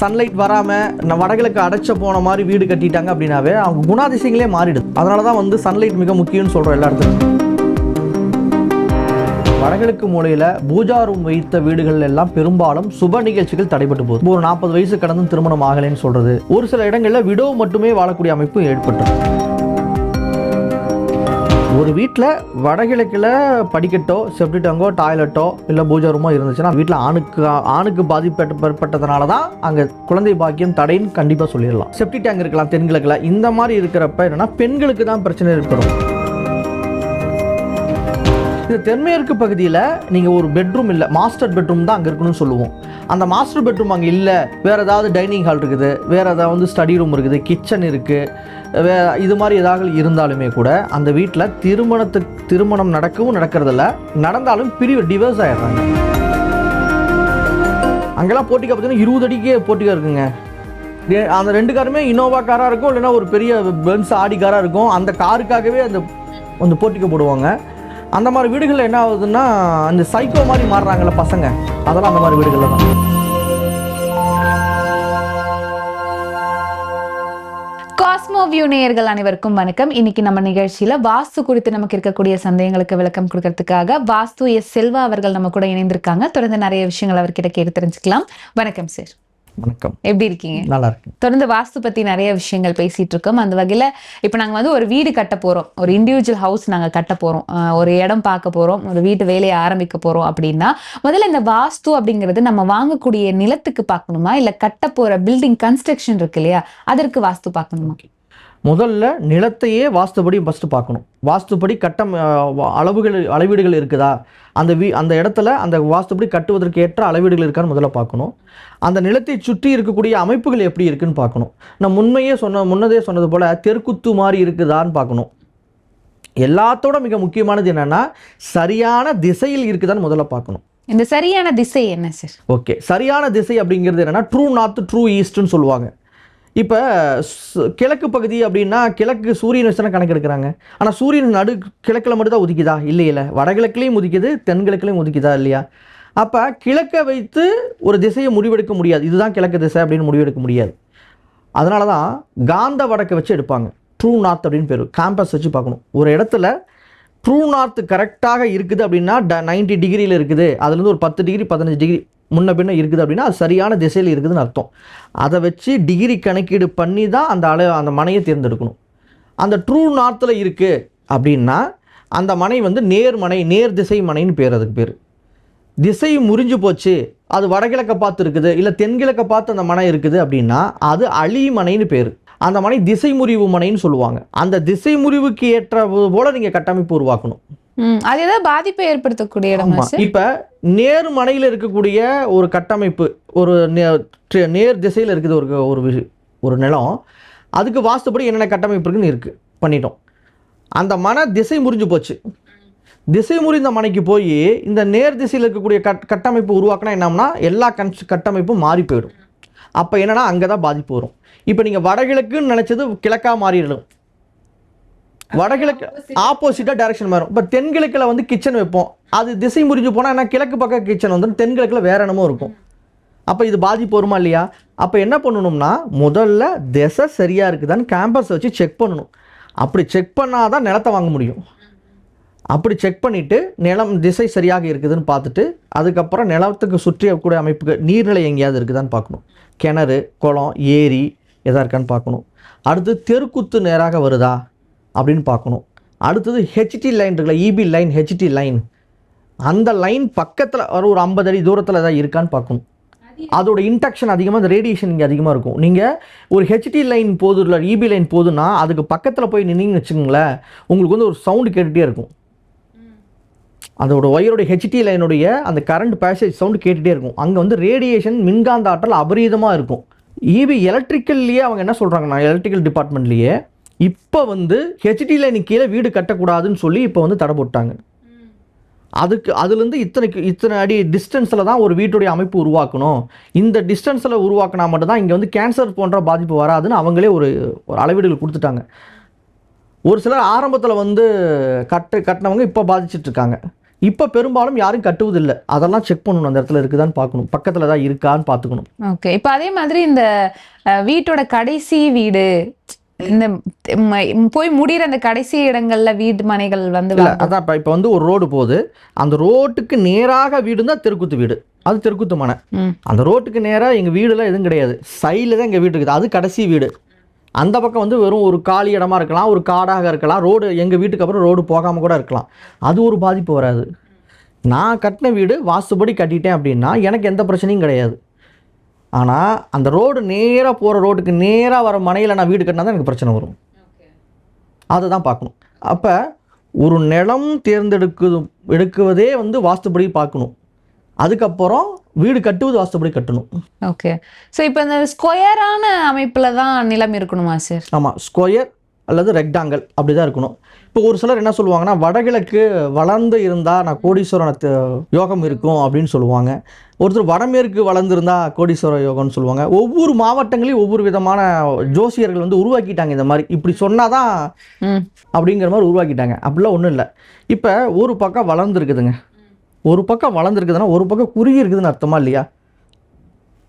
Sunlight வராமல் வடகிழக்கு அடைச்ச போன மாதிரி வீடு கட்டிட்டாங்க அப்படின்னாவே அவங்க குணாதிசயங்களே மாறிடுது. அதனால தான் வந்து சன்லைட் மிக முக்கியம்னு சொல்கிறோம் எல்லா இடத்துலையும். வடகிழக்கு மூலையில் பூஜா ரூம் வைத்த வீடுகள் எல்லாம் பெரும்பாலும் சுப நிகழ்ச்சிகள் தடைபட்டு போகுது. ஒரு நாற்பது வயசு கடந்தும் திருமணம் ஆகலைன்னு சொல்கிறது ஒரு சில இடங்களில் விடோ மட்டுமே வாழக்கூடிய அமைப்பு ஏற்பட்டது ஒரு வீட்டில் வடகிழக்கில் படிக்கட்டோ செப்டி டங்கோ டாய்லெட்டோ இல்லை பூஜா ரூமோ இருந்துச்சுன்னா வீட்டில் ஆணுக்கு ஆணுக்கு பாதிப்பு ஏற்பட்டதுனால தான் அங்கே குழந்தை பாக்கியம் தடைன்னு கண்டிப்பாக சொல்லிடலாம். செப்டி டேங்க் இருக்கலாம் தென்கிழக்கில். இந்த மாதிரி இருக்கிறப்ப என்னன்னா பெண்களுக்கு தான் பிரச்சனை ஏற்படும். இந்த தென்மேற்கு பகுதியில் நீங்கள் ஒரு பெட்ரூம் இல்லை மாஸ்டர் பெட்ரூம் தான் அங்கே இருக்கணும்னு சொல்லுவோம். அந்த மாஸ்டர் பெட்ரூம் அங்கே இல்லை வேறு ஏதாவது டைனிங் ஹால் இருக்குது வேறு ஏதாவது வந்து ஸ்டடி ரூம் இருக்குது கிச்சன் இருக்குது வே இது மாதிரி ஏதாவது இருந்தாலுமே கூட அந்த வீட்டில் திருமணத்துக்கு திருமணம் நடக்கவும் நடக்கிறதில்ல நடந்தாலும் பிரிவு டிவர்ஸ் ஆகிடுறாங்க அங்கெல்லாம் போட்டிக்கா பார்த்தீங்கன்னா இருபது அடிக்கே போட்டிக்கா இருக்குங்க. அந்த ரெண்டு காருமே இனோவா காராக இருக்கும் இல்லைன்னா ஒரு பெரிய பென்ஸ் ஆடி காராக இருக்கும். அந்த காருக்காகவே அந்த அந்த போட்டிக்க போடுவாங்க. அந்த மாதிரி வீடுகளில் என்ன ஆகுதுன்னா அந்த சைக்கோ மாதிரி மாறுறாங்கல்ல பசங்க. அதெல்லாம் அந்த மாதிரி வீடுகளில் தான். காஸ்மோ வியூ நேயர்கள் அனைவருக்கும் வணக்கம். இன்னைக்கு நம்ம நிகழ்ச்சியில வாஸ்து குறித்து நமக்கு இருக்கக்கூடிய சந்தேகங்களுக்கு விளக்கம் கொடுக்கறதுக்காக வாஸ்து எஸ் செல்வா அவர்கள் நம்ம கூட இணைந்திருக்காங்க. தொடர்ந்து நிறைய விஷயங்கள் அவர்கிட்ட கேட்டு தெரிஞ்சுக்கலாம். வணக்கம் சார் வணக்கம். எப்படி இருக்கீங்க? நல்லா இருக்கு தொடர்ந்து வாஸ்து பத்தி நிறைய விஷயங்கள் பேசிட்டு இருக்கோம். அந்த வகையில இப்ப நாங்க வந்து ஒரு வீடு கட்ட போறோம். ஒரு இண்டிவிஜுவல் ஹவுஸ் நாங்க கட்ட போறோம். ஒரு இடம் பார்க்க போறோம். ஒரு வீட்டு வேலையை ஆரம்பிக்க போறோம் அப்படின்னா முதல்ல இந்த வாஸ்து அப்படிங்கிறது நம்ம வாங்கக்கூடிய நிலத்துக்கு பார்க்கணுமா? இல்ல கட்ட போற பில்டிங் கன்ஸ்ட்ரக்ஷன் இருக்கு இல்லையா? அதற்கு வாஸ்து பார்க்கணுமா? முதல்ல நிலத்தையே வாஸ்துபடி ஃபஸ்ட்டு பார்க்கணும். வாஸ்துபடி கட்டம் அளவுகள் அளவீடுகள் இருக்குதா? அந்த வீ அந்த இடத்துல அந்த வாஸ்துபடி கட்டுவதற்கு ஏற்ற அளவீடுகள் இருக்கான்னு முதல்ல பார்க்கணும். அந்த நிலத்தை சுற்றி இருக்கக்கூடிய அமைப்புகள் எப்படி இருக்குன்னு பார்க்கணும். நான் முன்மையே சொன்ன முன்னதே சொன்னது போல் தெற்குத்து மாதிரி இருக்குதான்னு பார்க்கணும். எல்லாத்தோட மிக முக்கியமானது என்னன்னா சரியான திசையில் இருக்குதான்னு முதல்ல பார்க்கணும். இந்த சரியான திசை என்ன சார்? ஓகே. சரியான திசை அப்படிங்கிறது என்னன்னா ட்ரூ நார்த் ட்ரூ ஈஸ்ட்னு சொல்லுவாங்க. இப்போ கிழக்கு பகுதி அப்படின்னா கிழக்கு சூரியன் வச்சு தானே கணக்கு எடுக்கிறாங்க ஆனால் சூரியன் நடு கிழக்கில் மட்டும் தான் உதிக்குதா? இல்லை இல்லை. வடகிழக்குலேயும் உதிக்குது தென்கிழக்குலேயும் உதிக்குதா இல்லையா? அப்போ கிழக்கை வைத்து ஒரு திசையை முடிவெடுக்க முடியாது. இதுதான் கிழக்கு திசை அப்படின்னு முடிவெடுக்க முடியாது. அதனால தான் காந்த வடக்கை வச்சு எடுப்பாங்க. ட்ரூ நார்த் அப்படின்னு பேர். கேம்பஸ் வச்சு பார்க்கணும். ஒரு இடத்துல ட்ரூ நார்த் கரெக்டாக இருக்குது அப்படின்னா ட நைன்டி டிகிரியில் இருக்குது. அதுலேருந்து ஒரு பத்து டிகிரி பதினஞ்சு டிகிரி முன்ன பின்ன இருக்குது அப்படின்னா அது சரியான திசையில் இருக்குதுன்னு அர்த்தம். அதை வச்சு டிகிரி கணக்கீடு பண்ணி தான் அந்த அளவு அந்த மனையை தேர்ந்தெடுக்கணும். அந்த ட்ரூ நார்த்தில் இருக்குது அப்படின்னா அந்த மனை வந்து நேர் மனை நேர் திசை மனைன்னு பேர் அதுக்கு பேர். திசை முறிஞ்சு போச்சு அது வடகிழக்க பார்த்து இருக்குது இல்லை தென்கிழக்க பார்த்து அந்த மனை இருக்குது அப்படின்னா அது அழி மனைன்னு பேர். அந்த மனை திசை முறிவு மனைன்னு சொல்லுவாங்க. அந்த திசை முறிவுக்கு ஏற்ற போல் நீங்கள் கட்டமைப்பு உருவாக்கணும். அது ஏதாவது பாதிப்பை ஏற்படுத்தக்கூடிய இடமா இப்ப நேர் மனையில் இருக்கக்கூடிய ஒரு கட்டமைப்பு ஒரு நேர் திசையில் இருக்குது ஒரு ஒரு ஒரு நிலம். அதுக்கு வாஸ்துபடி என்னென்ன கட்டமைப்பு இருக்குன்னு இருக்கு. பண்ணிட்டோம். அந்த மன திசை முறிஞ்சு போச்சு. திசை முறிந்த மனைக்கு போய் இந்த நேர் திசையில் இருக்கக்கூடிய கட் கட்டமைப்பு உருவாக்கினா என்னம்னா எல்லா கன் கட்டமைப்பும் மாறி போயிடும். அப்போ என்னன்னா அங்கே தான் பாதிப்பு வரும். இப்போ நீங்கள் வடகிழக்குன்னு நினச்சது கிழக்கா மாறிடும். வடகிழக்கு ஆப்போசிட்டாக டைரக்ஷன் மாறும். இப்போ தென்கிழக்கில் வந்து கிச்சன் வைப்போம். அது திசை முறிஞ்சு போனால் என்ன கிழக்கு பக்கம் கிச்சன் வந்து தென்கிழக்கில் வேற என்னமோ இருக்கும். அப்போ இது பாதிப்பு வருமா இல்லையா? அப்போ என்ன பண்ணணும்னா முதல்ல திசை சரியாக இருக்குதான்னு கேம்பஸ் வச்சு செக் பண்ணணும். அப்படி செக் பண்ணாதான் தான் நிலத்தை வாங்க முடியும். அப்படி செக் பண்ணிவிட்டு நிலம் திசை சரியாக இருக்குதுன்னு பார்த்துட்டு அதுக்கப்புறம் நிலத்துக்கு சுற்றி இருக்கக்கூடிய அமைப்புகள் நீர்நிலை எங்கேயாவது இருக்குதான்னு பார்க்கணும். கிணறு குளம் ஏரி எதா இருக்கான்னு பார்க்கணும். அடுத்து தெருக்குத்து நேராக வருதா? அப்படின்னு பார்க்கணும். அடுத்தது ஹெச்டி லைன் இருக்குல்ல இபி லைன் ஹெச்டி லைன் அந்த லைன் பக்கத்தில் ஒரு ஐம்பது அடி தூரத்தில் ஏதாவது இருக்கான்னு பார்க்கணும். அதோட இன்டக்ஷன் அதிகமாக அந்த ரேடியேஷன் இங்கே அதிகமாக இருக்கும். நீங்கள் ஒரு ஹெச்டி லைன் போதும் இல்லை இபி லைன் போதுன்னா அதுக்கு பக்கத்தில் போய் நின்னீங்கன்னு வச்சுக்கோங்களேன் உங்களுக்கு வந்து ஒரு சவுண்டு கேட்டுகிட்டே இருக்கும். அதோட ஒயரோட ஹெச்டி லைனுடைய அந்த கரண்ட் பேசேஜ் சவுண்டு கேட்டுகிட்டே இருக்கும். அங்கே வந்து ரேடியேஷன் மின்காந்த ஆற்றல் அபரீதமாக இருக்கும். இபி எலக்ட்ரிக்கல்லையே அவங்க என்ன சொல்கிறாங்கன்னா எலக்ட்ரிக்கல் டிபார்ட்மெண்ட்லேயே இப்போ வந்து ஹெச்டியில் நீ கீழே வீடு கட்டக்கூடாதுன்னு சொல்லி இப்போ வந்து தடை போட்டாங்க. அதுக்கு அதுலேருந்து இத்தனைக்கு இத்தனை அடி டிஸ்டன்ஸில் தான் ஒரு வீட்டுடைய அமைப்பு உருவாக்கணும். இந்த டிஸ்டன்ஸில் உருவாக்கினா மட்டும்தான் இங்கே வந்து கேன்சர் போன்ற பாதிப்பு வராதுன்னு அவங்களே ஒரு ஒரு அளவீடுகள் கொடுத்துட்டாங்க. ஒரு சிலர் ஆரம்பத்தில் வந்து கட்டு கட்டினவங்க இப்போ பாதிச்சிட்ருக்காங்க. இப்போ பெரும்பாலும் யாரும் கட்டுவதில்லை. அதெல்லாம் செக் பண்ணணும் அந்த இடத்துல இருக்குதான்னு பார்க்கணும். பக்கத்தில் தான் இருக்கான்னு பார்த்துக்கணும். ஓகே இப்போ அதே மாதிரி இந்த வீட்டோட கடைசி வீடு இந்த போய் முடியிற அந்த கடைசி இடங்கள்ல வீடு மனைகள் வந்து அதான் இப்போ இப்போ வந்து ஒரு ரோடு போகுது. அந்த ரோட்டுக்கு நேராக வீடு தான் தெருக்குத்து வீடு. அது தெருக்குத்து மனை. அந்த ரோட்டுக்கு நேராக எங்கள் வீடுலாம் எதுவும் கிடையாது. சைடில் தான் எங்கள் வீடு இருக்குது. அது கடைசி வீடு. அந்த பக்கம் வந்து வெறும் ஒரு காலி இடமா இருக்கலாம் ஒரு காடாக இருக்கலாம். ரோடு எங்கள் வீட்டுக்கு அப்புறம் ரோடு போகாமல் கூட இருக்கலாம். அது ஒரு பாதிப்பு வராது. நான் கட்டின வீடு வாஸ்துபடி கட்டிட்டேன் அப்படின்னா எனக்கு எந்த பிரச்சனையும் கிடையாது. ஆனால் அந்த ரோடு நேராக போகிற ரோட்டுக்கு நேராக வர மனையில் நான் வீடு கட்டினா தான் எனக்கு பிரச்சனை வரும். அதை தான் பார்க்கணும். அப்போ ஒரு நிலம் தேர்ந்தெடுக்குது எடுக்குவதே வந்து வாஸ்துபடி பார்க்கணும். அதுக்கப்புறம் வீடு கட்டுவது வாஸ்துபடி கட்டணும். ஓகே. ஸோ இப்போ இந்த ஸ்கொயரான அமைப்புல தான் நிலம் இருக்கணுமா சார் ஆமாம் ஸ்கொயர் அல்லது ரெக்டாங்கல் அப்படி தான் இருக்கணும். இப்போ ஒரு சிலர் என்ன சொல்லுவாங்கன்னா வடகிழக்கு வளர்ந்து இருந்தால் நான் கோடீஸ்வரன் த- யோகம் இருக்கும் அப்படின்னு சொல்லுவாங்க. ஒருத்தர் வடமேற்கு வளர்ந்துருந்தா கோடீஸ்வர யோகம்னு சொல்லுவாங்க. ஒவ்வொரு மாவட்டங்களையும் ஒவ்வொரு விதமான ஜோசியர்கள் வந்து உருவாக்கிட்டாங்க இந்த மாதிரி. இப்படி சொன்னாதான் ம். அப்படிங்கிற மாதிரி உருவாக்கிட்டாங்க. அப்படிலாம் ஒன்றும் இல்லை. இப்போ ஒரு பக்கம் வளர்ந்துருக்குதுங்க. ஒரு பக்கம் வளர்ந்துருக்குதுன்னா ஒரு பக்கம் குறுகி இருக்குதுன்னு அர்த்தமா இல்லையா?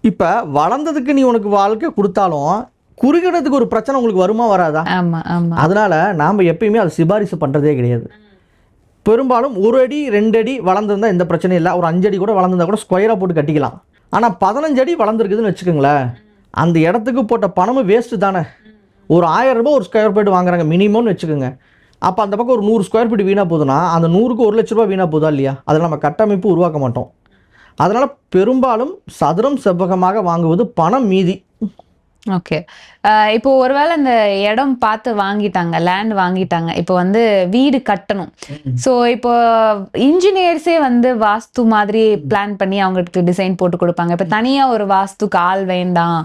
இப்போ வளர்ந்ததுக்கு நீ உனக்கு வாழ்க்கை கொடுத்தாலும் குறுகினதுக்கு ஒரு பிரச்சனை உங்களுக்கு வருமா வராதா? ஆமா ஆமா. அதனால நாம் எப்பயுமே அதை சிபாரிசு பண்ணுறதே கிடையாது. பெரும்பாலும் ஒரு அடி ரெண்டு அடி வளர்ந்துருந்தா எந்த பிரச்சனையும் இல்லை. ஒரு அஞ்சு அடி கூட வளர்ந்துருந்தா கூட ஸ்கொயராக போட்டு கட்டிக்கலாம். ஆனால் பதினஞ்சு அடி வளர்ந்துருக்குதுன்னு வச்சுக்கோங்களேன் அந்த இடத்துக்கு போட்ட பணமும் வேஸ்ட்டு தானே. ஒரு ஆயிரம் ரூபாய் ஒரு ஸ்கொயர் ஃபீட் வாங்குறாங்க மினிமம்னு வச்சுக்கோங்க. அப்போ அந்த பக்கம் ஒரு நூறு ஸ்கொயர் ஃபீட் வீணாக போகுதுன்னா அந்த நூறுக்கு ஒரு லட்ச ரூபாய் வீணாக போதா இல்லையா? அதில் நம்ம கட்டமைப்பு உருவாக்க மாட்டோம். அதனால் பெரும்பாலும் சதுரம் செவ்வகமாக வாங்குவது பணம் மீதி. ஓகே இப்போ ஒருவேளை இந்த இடம் பார்த்து வாங்கிட்டாங்க லேண்ட் வாங்கிட்டாங்க. இப்போ வந்து வீடு கட்டணும். ஸோ இப்போ இன்ஜினியர்ஸே வந்து வாஸ்து மாதிரி பிளான் பண்ணி அவங்களுக்கு டிசைன் போட்டு கொடுப்பாங்க. இப்போ தனியா ஒரு வாஸ்துக்கு ஆள் வேண்டாம்.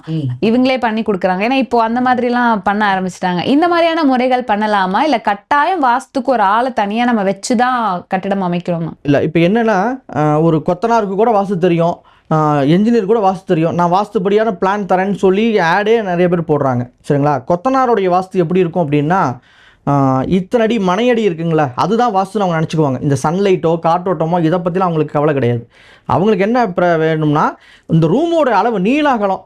இவங்களே பண்ணி கொடுக்குறாங்க. ஏன்னா இப்போ அந்த மாதிரிலாம் பண்ண ஆரம்பிச்சிட்டாங்க. இந்த மாதிரியான முறைகள் பண்ணலாமா? இல்ல கட்டாயம் வாஸ்துக்கு ஒரு ஆளை தனியா நம்ம வச்சுதான் கட்டிடம் அமைக்கிறோமா? இல்லை இப்போ என்னென்னா ஒரு கொத்தனாருக்கு கூட வாஸ்து தெரியும். என்ஜினியர் கூட வாஸ்து தெரியும். நான் வாஸ்துபடியான பிளான் தரேன்னு சொல்லி ஆடே நிறைய பேர் போடுறாங்க. சரிங்களா? கொத்தனாருடைய வாஸ்து எப்படி இருக்கும் அப்படின்னா இத்தனை அடி மனையடி இருக்குங்களா அதுதான் வாஸ்துன்னு அவங்க நினச்சிக்குவாங்க. இந்த சன்லைட்டோ காற்றோட்டமோ இதை பற்றிலாம் அவங்களுக்கு கவலை கிடையாது. அவங்களுக்கு என்ன இப்போ வேணும்னா இந்த ரூமோட அளவு நீளாகலம்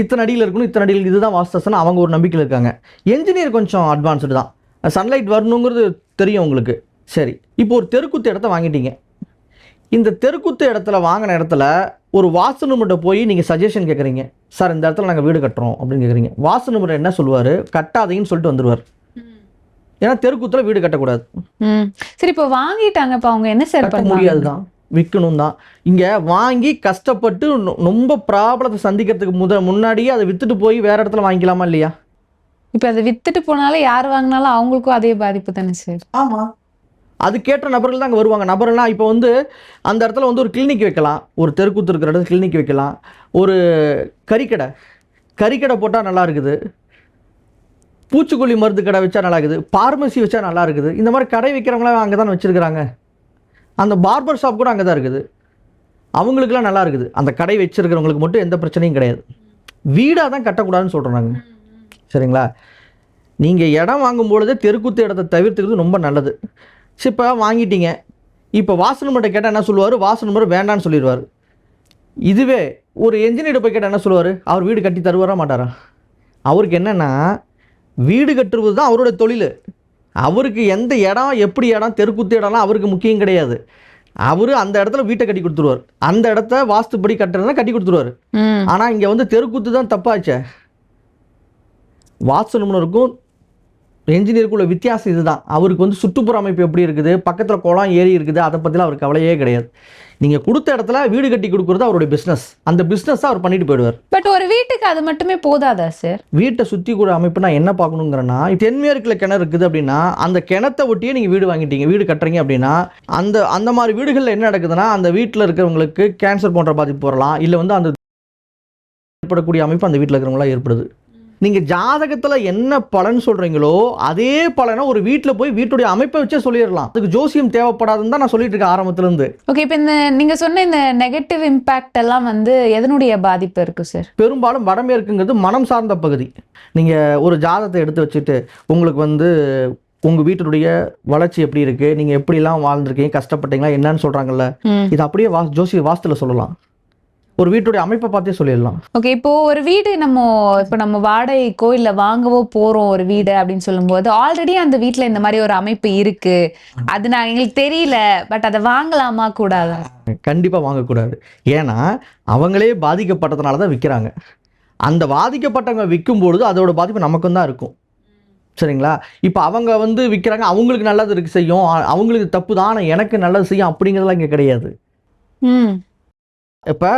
இத்தனை அடியில் இருக்கணும் இத்தனை அடியில் இதுதான் வாஸ்தசன்னு அவங்க ஒரு நம்பிக்கையில் இருக்காங்க. என்ஜினியர் கொஞ்சம் அட்வான்ஸ்டு தான். சன்லைட் வரணுங்கிறது தெரியும் உங்களுக்கு. சரி. இப்போ ஒரு தெருக்குத்து இடத்த வாங்கிட்டீங்க. இந்த தெருக்குத்து இடத்துல வாங்கின இடத்துல ஒரு வாஸ்து நிபுணர்கிட்ட போய் நீங்கள் சஜஷன் கேட்குறீங்க சார் இந்த இடத்துல நாங்கள் வீடு கட்டுறோம் அப்படின்னு கேட்குறீங்க வாஸ்து நிபுணர் என்ன சொல்லுவார்? கட்டாதீங்கன்னு சொல்லிட்டு வந்துடுவார் ஏன்னா தெருக்குத்தில் வீடு கட்டக்கூடாது. ம். சரி இப்போ வாங்கிட்டாங்க இப்போ அவங்க என்ன சார் பண்ணுவாங்க முடியாது தான் விற்கணும் தான் இங்கே வாங்கி கஷ்டப்பட்டு ரொம்ப ப்ராப்ளத்தை சந்திக்கிறதுக்கு முத முன்னாடியே அதை விற்றுட்டு போய் வேற இடத்துல வாங்கிக்கலாமா இல்லையா? இப்போ அதை வித்துட்டு போனாலும் யார் வாங்கினாலும் அவங்களுக்கும் அதே பாதிப்பு தானே சார்? ஆமாம் அதுக்கேற்ற நபர்கள் தான் அங்கே வருவாங்க. நபர்லாம் இப்போ வந்து அந்த இடத்துல வந்து ஒரு கிளினிக் வைக்கலாம். ஒரு தெருக்கூத்து இருக்கிற இடத்துல கிளினிக் வைக்கலாம். ஒரு கறிக்கடை. கறிக்கடை போட்டால் நல்லா இருக்குது. பூச்சிக்கொல்லி மருந்து கடை வச்சா நல்லா இருக்குது. பார்மசி வச்சா நல்லா இருக்குது. இந்த மாதிரி கடை வைக்கிறவங்களாம் அங்கே தான் வச்சுருக்கிறாங்க. அந்த பார்பர் ஷாப் கூட அங்கே தான் இருக்குது. அவங்களுக்குலாம் நல்லா இருக்குது. அந்த கடை வச்சுருக்கிறவங்களுக்கு மட்டும் எந்த பிரச்சனையும் கிடையாது. வீடாக தான் கட்டக்கூடாதுன்னு சொல்கிறோம் நாங்கள் சரிங்களா? நீங்கள் இடம் வாங்கும்பொழுது தெருக்குத்து இடத்த தவிர்த்துக்கிறது ரொம்ப நல்லது. சரி இப்போ வாங்கிட்டீங்க. இப்போ வாசல் நம்பர்கிட்ட கேட்டால் என்ன சொல்லுவார்? வாசல் நம்பர் வேண்டான்னு சொல்லிடுவார். இதுவே ஒரு என்ஜினியர் போய் கேட்டால் என்ன சொல்லுவார்? அவர் வீடு கட்டி தருவாரா மாட்டாரா? அவருக்கு என்னென்னா வீடு கட்டுறது தான் அவரோட தொழில். அவருக்கு எந்த இடம் எப்படி இடம் தெருக்குத்து இடம்லாம் அவருக்கு முக்கியம் கிடையாது. அவர் அந்த இடத்துல வீட்டை கட்டி கொடுத்துருவார். அந்த இடத்த வாஸ்துப்படி கட்டுறதுனா கட்டி கொடுத்துருவார். ஆனால் இங்கே வந்து தெருக்கூத்து தான் தப்பாச்சே. வாஸ்து நிபுணருக்கும் என்ஜினியருக்குள்ள வித்தியாசம் இதுதான். அவருக்கு வந்து சுற்றுப்புற அமைப்பு எப்படி இருக்குது? பக்கத்தில் குளம் ஏரி இருக்குது. அதை பற்றிலாம் அவருக்கு கவலையே கிடையாது. நீங்கள் கொடுத்த இடத்துல வீடு கட்டி கொடுக்குறது அவருடைய பிஸ்னஸ் அந்த பிஸ்னஸை அவர் பண்ணிட்டு போயிடுவார். பட் ஒரு வீட்டுக்கு அது மட்டுமே போதாதா சார் வீட்டை சுற்றி கூட அமைப்பு நான் என்ன பார்க்கணுங்கிறேன்னா தென்மேற்கில் கிணறு இருக்குது அப்படின்னா அந்த கிணத்தை ஒட்டியே நீங்கள் வீடு வாங்கிட்டீங்க வீடு கட்டுறீங்க அப்படின்னா அந்த அந்த மாதிரி வீடுகளில் என்ன நடக்குதுன்னா அந்த வீட்டில் இருக்கிறவங்களுக்கு கேன்சர் போன்ற பாதிப்பு வரலாம். இல்லை வந்து அந்த ஏற்படக்கூடிய அமைப்பு அந்த வீட்டில் இருக்கிறவங்களாம் ஏற்படுது. நீங்கள் ஜாதகத்தில் என்ன பலன் சொல்கிறீங்களோ அதே பலனை ஒரு வீட்டில் போய் வீட்டுடைய அமைப்பை வச்சே சொல்லிடலாம். அதுக்கு ஜோசியம் தேவைப்படாதுன்னு தான் நான் சொல்லிட்டு இருக்கேன் ஆரம்பத்துலேருந்து. ஓகே இப்போ இந்த நீங்க சொன்ன இந்த நெகட்டிவ் இம்பாக்ட் எல்லாம் வந்து எதனுடைய பாதிப்பு இருக்கு சார் பெரும்பாலும் வடமேற்குங்கிறது மனம் சார்ந்த பகுதி. நீங்கள் ஒரு ஜாதகத்தை எடுத்து வச்சுட்டு உங்களுக்கு வந்து உங்கள் வீட்டினுடைய வளர்ச்சி எப்படி இருக்குது நீங்கள் எப்படிலாம் வாழ்ந்துருக்கீங்க? கஷ்டப்பட்டீங்களா? என்னன்னு சொல்கிறாங்கல்ல இது அப்படியே வா ஜோசி வாஸ்துல சொல்லலாம். ஒரு வீட்டுடைய அமைப்பை பார்த்தே சொல்லிடலாம். ஓகே இப்போ ஒரு வீடு நம்ம இப்போ நம்ம வாடகைக்கோ இல்ல வாங்கவோ போறோம் ஒரு வீடு அப்படின்னு சொல்லும்போது ஆல்ரெடி அந்த வீட்ல இந்த மாதிரி ஒரு அமைப்பு இருக்கு. அது நான் எங்களுக்கு தெரியல பட் அதை வாங்கலாமா கூடாதா? கண்டிப்பாக வாங்கக்கூடாது. ஏன்னா அவங்களே பாதிக்கப்பட்டதுனால தான் விற்கிறாங்க அந்த பாதிக்கப்பட்டவங்க விற்கும் பொழுது அதோட பாதிப்பு நமக்கும் தான் இருக்கும். சரிங்களா? இப்போ அவங்க வந்து விற்கிறாங்க அவங்களுக்கு நல்லது இருக்கு செய்யும் அவங்களுக்கு தப்பு தான் ஆனால் எனக்கு நல்லது செய்யும் அப்படிங்கிறதெல்லாம் இங்கே கிடையாது. ம். இப்போ